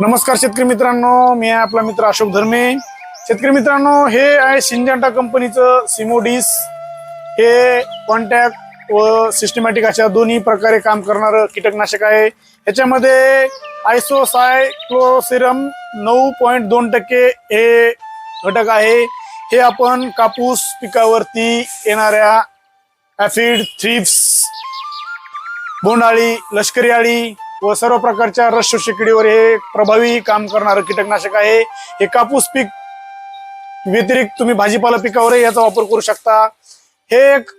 नमस्कार शेतकरी मित्रांनो मी आहे आपला मित्र अशोक धर्मे. शेतकरी मित्रांनो हे आहे सिंजंटा कंपनीचं सिमोडिस हे कॉन्टॅक्ट व सिस्टमॅटिक अशा दोन्ही प्रकारे काम करणारं कीटकनाशक आहे. याच्यामध्ये आयसोसायक्लोसिरम नऊ पॉईंट दोन टक्के हे घटक आहे. हे आपण कापूस पिकावरती येणाऱ्या ॲफिड थ्रिप्स बोंडाळी लष्करी आळी व सर्व प्रकारच्या रस किडीवर हे प्रभावी काम करणारं कीटकनाशक आहे. हे कापूस पीक व्यतिरिक्त तुम्ही भाजीपाला पिकावरही याचा वापर करू शकता. हे एक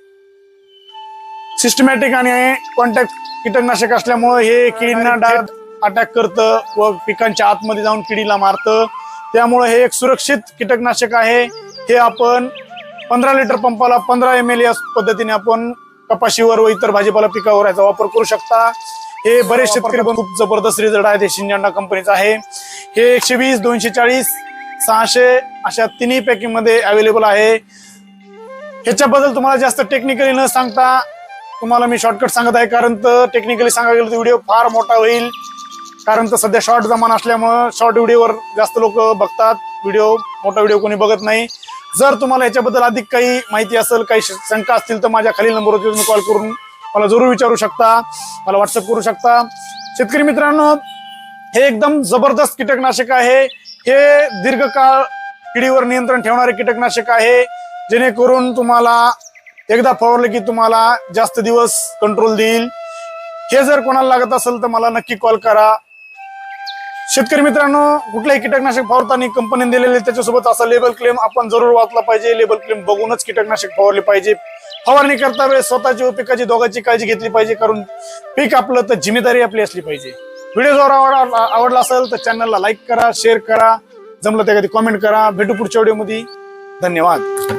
सिस्टमॅटिक आणि कॉन्टॅक्ट कीटकनाशक असल्यामुळे हे किडींना डायरेक्ट अटॅक करतं व पिकांच्या आतमध्ये जाऊन किडीला मारतं. त्यामुळे हे एक सुरक्षित कीटकनाशक आहे. हे आपण पंधरा लिटर पंपाला पंधरा एम एल या पद्धतीने आपण कपाशीवर व इतर भाजीपाला पिकावर याचा वापर करू शकता. हे बरेच शेतकरी पण खूप जबरदस्त रिझल्ट आहे. ते शिंजांडा कंपनीचा आहे. हे एकशे वीस दोनशे चाळीस सहाशे अशा तिन्ही पॅकिंगमध्ये अवेलेबल आहे. ह्याच्याबद्दल तुम्हाला जास्त टेक्निकली न सांगता तुम्हाला मी शॉर्टकट सांगत आहे. कारण तर टेक्निकली सांगायला गेलं तर व्हिडिओ फार मोठा होईल. कारण तर सध्या शॉर्ट जमान असल्यामुळं शॉर्ट व्हिडिओवर जास्त लोक बघतात. व्हिडिओ मोठा व्हिडिओ कोणी बघत नाही. जर तुम्हाला याच्याबद्दल अधिक काही माहिती असेल काही शंका असतील तर माझ्या खालील नंबरवरती तुम्ही कॉल करून मला जरूर विचारू शकता मला व्हॉट्सअप करू शकता. शेतकरी मित्रांनो हे एकदम जबरदस्त कीटकनाशक आहे. हे दीर्घकाळ किडीवर नियंत्रण ठेवणारे कीटकनाशक आहे. जेणेकरून तुम्हाला एकदा फवारले की तुम्हाला जास्त दिवस कंट्रोल देईल. हे जर कोणाला लागत असेल तर मला नक्की कॉल करा. शेतकरी मित्रांनो कुठल्याही कीटकनाशक फवारताना कंपनीने दिलेले त्याच्यासोबत असा लेबल क्लेम आपण जरूर वाचला पाहिजे. लेबल क्लेम बघूनच कीटकनाशक फवारले पाहिजे. फवारणी करता वेळेस स्वतःची व पिकाची दोघांची काळजी घेतली पाहिजे कारण पीक आपलं तर जिम्मेदारी आपली असली पाहिजे. व्हिडिओ जर आवडला आवडला असेल तर चॅनलला लाईक करा शेअर करा. जमलं तर कधी कॉमेंट करा. भेटू पुढच्या व्हिडिओमध्ये धन्यवाद.